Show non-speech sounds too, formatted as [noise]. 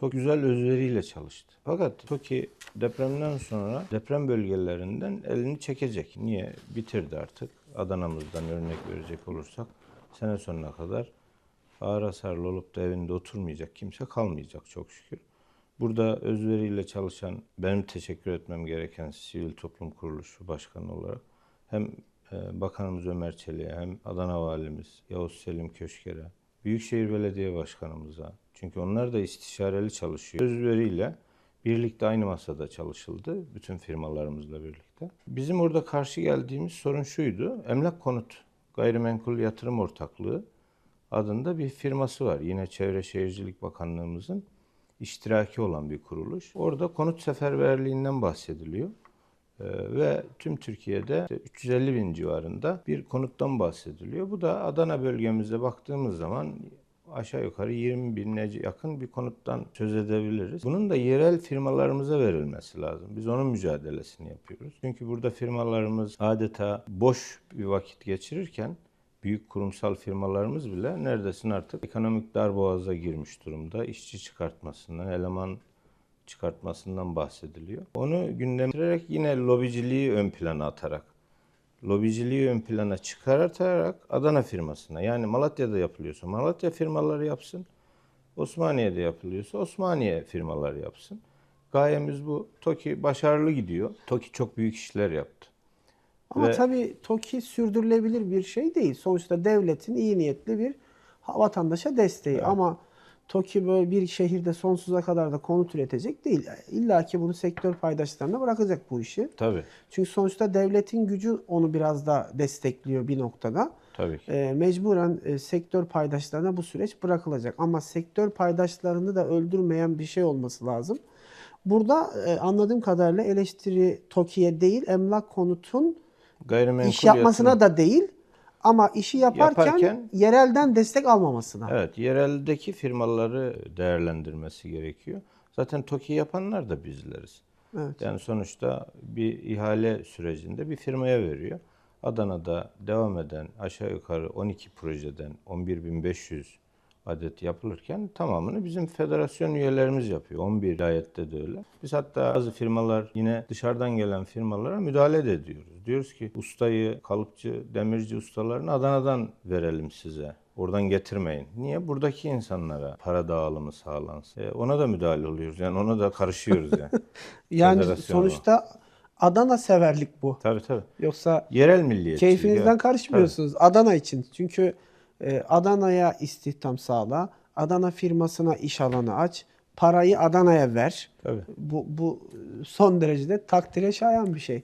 Çok güzel özveriyle çalıştı. Fakat TOKİ depremden sonra deprem bölgelerinden elini çekecek. Niye? Bitirdi artık. Adana'mızdan örnek verecek olursak sene sonuna kadar ağır hasarlı olup da evinde oturmayacak kimse kalmayacak çok şükür. Burada özveriyle çalışan, benim teşekkür etmem gereken sivil toplum kuruluşu başkanı olarak hem e, Bakanımız Ömer Çelik'e hem Adana Valimiz Yavuz Selim Köşker'e, Büyükşehir Belediye Başkanımıza çünkü onlar da istişareli çalışıyor. Özveriyle birlikte aynı masada çalışıldı bütün firmalarımızla birlikte. Bizim orada karşı geldiğimiz sorun şuydu. Emlak Konut Gayrimenkul Yatırım Ortaklığı adında bir firması var. Yine Çevre Şehircilik Bakanlığımızın iştiraki olan bir kuruluş. Orada konut seferberliğinden bahsediliyor. Ee, ve tüm Türkiye'de işte 350 bin civarında bir konuttan bahsediliyor. Bu da Adana bölgemizde baktığımız zaman aşağı yukarı 20 bine yakın bir konuttan söz edebiliriz. Bunun da yerel firmalarımıza verilmesi lazım. Biz onun mücadelesini yapıyoruz. Çünkü burada firmalarımız adeta boş bir vakit geçirirken büyük kurumsal firmalarımız bile neredesin artık ekonomik darboğaza girmiş durumda. İşçi çıkartmasından, eleman çıkartmasından bahsediliyor. Onu gündemleyerek yine lobiciliği ön plana atarak, lobiciliği ön plana çıkartarak Adana firmasına yani Malatya'da yapılıyorsa Malatya firmaları yapsın, Osmaniye'de yapılıyorsa Osmaniye firmaları yapsın. Gayemiz bu. TOKİ başarılı gidiyor. TOKİ çok büyük işler yaptı. Ama Ve- tabii TOKİ sürdürülebilir bir şey değil. Sonuçta devletin iyi niyetli bir vatandaşa desteği. Ama TOKİ böyle bir şehirde sonsuza kadar da konut üretecek değil. İlla ki bunu sektör paydaşlarına bırakacak bu işi. Tabii, Çünkü sonuçta devletin gücü onu biraz da destekliyor bir noktada. tabii ki. E, mecburen e, sektör paydaşlarına bu süreç bırakılacak. Ama sektör paydaşlarını da öldürmeyen bir şey olması lazım. Burada e, anladığım kadarıyla eleştiri TOKİ'ye değil, emlak konutun Gayrimenkul iş yapmasına yatırım- da değil ama işi yaparken, Yaparken- yerelden destek almamasına. Evet, yereldeki firmaları değerlendirmesi gerekiyor. Zaten TOKİ yapanlar da bizleriz. Evet. Yani sonuçta bir ihale sürecinde bir firmaya veriyor. Adana'da devam eden aşağı yukarı 12 projeden 11.500 adet yapılırken tamamını bizim federasyon üyelerimiz yapıyor. 11 vilayette de öyle. Biz hatta bazı firmalar yine dışarıdan gelen firmalara müdahale de ediyoruz. Diyoruz ki ustayı, kalıpçı, demirci ustalarını Adana'dan verelim size. Oradan getirmeyin. Niye? Buradaki insanlara para dağılımı sağlansın. E, ona da müdahale oluyoruz. Yani ona da karışıyoruz yani. [laughs] Yani sonuçta Adana severlik bu. tabii tabii. Yoksa Yerel milliyetçilik. keyfinizden karışmıyorsunuz Adana için. Çünkü e, Adana'ya istihdam sağla, Adana firmasına iş alanı aç, parayı Adana'ya ver. Tabii. Bu, bu son derecede takdire şayan bir şey.